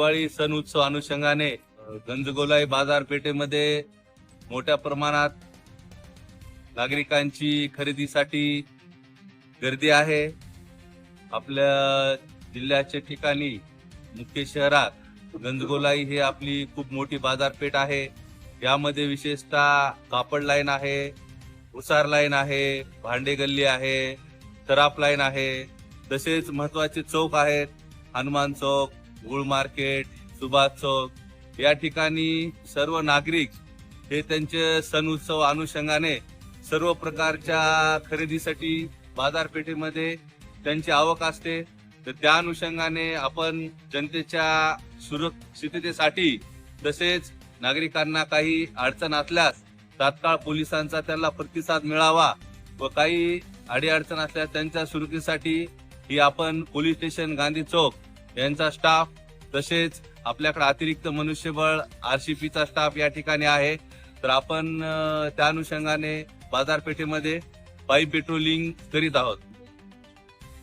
दिवाळी सण उत्सव अनुषंगाने गंजगोलाई बाजारपेठेमध्ये मोठ्या प्रमाणात नागरिकांची खरेदीसाठी गर्दी आहे. आपल्या जिल्ह्याच्या ठिकाणी मुख्य शहरात गंजगोलाई ही आपली खूप मोठी बाजारपेठ आहे. यामध्ये विशेषतः कापड लाईन आहे उसार लाईन आहे भांडे गल्ली आहे तराप लाईन आहे. तसेच महत्त्वाचे चौक आहेत हनुमान चौक गुळ मार्केट सुभाष चौक या ठिकाणी सर्व नागरिक हे त्यांचे सण उत्सव अनुषंगाने सर्व प्रकारच्या खरेदीसाठी बाजारपेठेमध्ये त्यांची आवक असते. तर त्या अनुषंगाने आपण जनतेच्या सुरक्षिततेसाठी तसेच नागरिकांना काही अडचण असल्यास तात्काळ पोलिसांचा त्यांना प्रतिसाद मिळावा व काही अडीअडचण असल्यास त्यांच्या सुरक्षेसाठी ही आपण पोलीस स्टेशन गांधी चौक यांचा स्टाफ तसेच आपल्याकडे अतिरिक्त मनुष्यबळ आरसीपीचा स्टाफ या ठिकाणी आहे. तर आपण त्या अनुषंगाने बाजारपेठेमध्ये पाईप पेट्रोलिंग करीत आहोत.